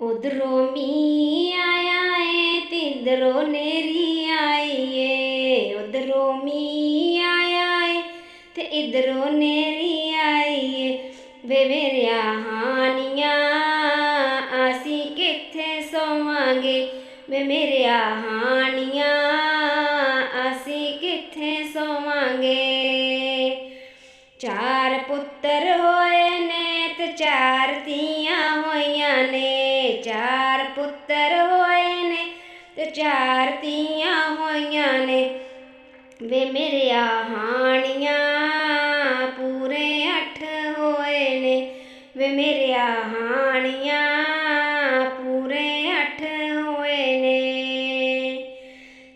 ਉਧਰੋਂ ਮੀਂਹ ਆਇਆ ਏ ਤੇ ਇਧਰੋਂ ਨੇਰੀ ਆਈ ਏ। ਉਧਰੋਂ ਮੀਂਹ ਆਇਆ ਏ ਤੇ ਇਧਰੋਂ ਨੇਰੀ ਆਈ ਏ। ਵੇ ਮੇਰਿਆ ਹਾਨੀਆਂ ਅਸੀਂ ਕਿੱਥੇ ਸੋਵਾਂਗੇ? ਵੇ ਮੇਰਿਆ ਹਾਨੀਆਂ ਅਸੀਂ ਕਿੱਥੇ ਸੋਵਾਂਗੇ? ਚਾਰ ਪੁੱਤਰ ਹੋਏ ਨੇ ਤੇ ਚਾਰ ਧੀਆਂ ਹੋਈਆਂ ਨੇ। ਚਾਰ ਪੁੱਤਰ ਹੋਏ ਨੇ ਤੇ ਚਾਰ ਧੀਆਂ ਹੋਈਆਂ ਨੇ। ਵੇ ਮੇਰੇ ਹਾਣੀਆਂ ਪੂਰੇ ਅੱਠ ਹੋਏ ਨੇ। ਵੇ ਮੇਰੇ ਹਾਣੀਆਂ ਪੂਰੇ ਅੱਠ ਹੋਏ ਨੇ।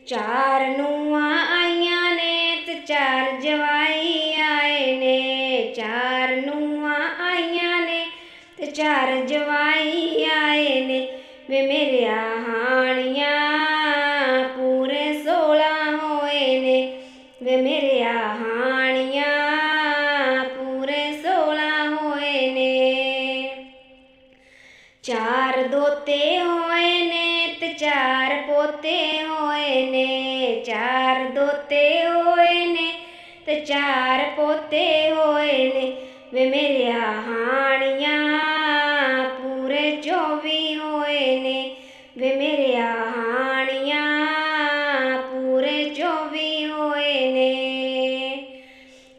ਚਾਰ ਨੂੰਆਂ ਆਈਆਂ ਨੇ ਤੇ ਚਾਰ ਜਵਾਈ ਆਏ ਨੇ। ਚਾਰ ਨੂੰਆਂ ਆਈਆਂ ਨੇ ਤੇ ਚਾਰ ਜਵਾਈ वे मेरे आहाणियाँ पूरे सोलह होए ने। वे मेरे आहाणियाँ पूरे सोलह होए ने। चार दोते होए ने ते चार पोते होए ने। चार दोते होए ने ते चार पोते होए ने। वे मेरे आहाणियाँ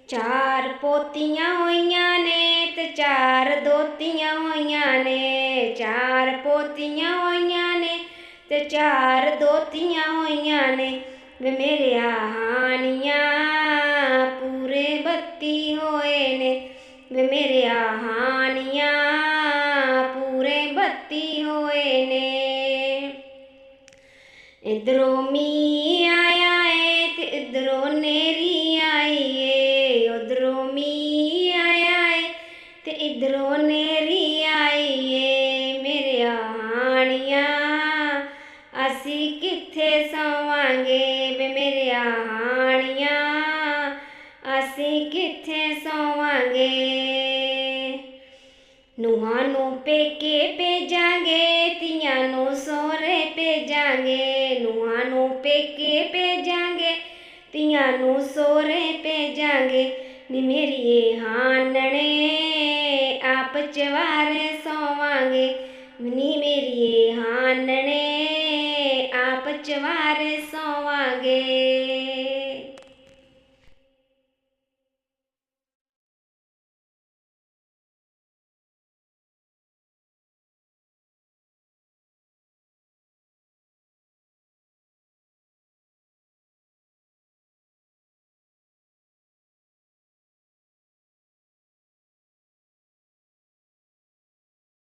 ਚਾਰ ਪੋਤੀਆਂ ਹੋਈਆਂ ਨੇ ਤੇ ਚਾਰ ਦੋਤੀਆਂ ਹੋਈਆਂ ਨੇ ਚਾਰ ਪੋਤੀਆਂ ਹੋਈਆਂ ਨੇ ਤੇ ਚਾਰ ਦੋਤੀਆਂ ਹੋਈਆਂ ਨੇ ਵੇ ਮੇਰੇ ਹਾਨੀਆਂ ਪੂਰੇ ਬੱਤੀ ਹੋਏ ਨੇ ਵੇ ਮੇਰੇ ਹਾਨੀਆਂ ਪੂਰੇ ਬੱਤੀ ਹੋਏ ਨੇ ਇਧਰੋਂ ਮੀਂਹ ਸੋਵਾਂਗੇ ਵੇ ਮੇਰੇ ਹਾਣੀਆਂ ਅਸੀਂ ਕਿੱਥੇ ਸੋਵਾਂਗੇ ਨੂੰਹਾਂ ਨੂੰ ਪੇਕੇ ਭੇਜਾਂਗੇ ਧੀਆਂ ਨੂੰ ਸੋਹਰੇ ਭੇਜਾਂਗੇ ਨੂੰਹਾਂ ਨੂੰ ਪੇਕੇ ਭੇਜਾਂਗੇ ਧੀਆਂ ਨੂੰ ਸੋਹਰੇ ਭੇਜਾਂਗੇ ਨੀ ਮੇਰੀਏ ਹਾਨਣੇ ਆਪ ਚਵਾਰੇ ਸੋਵਾਂਗੇ ਨੀ que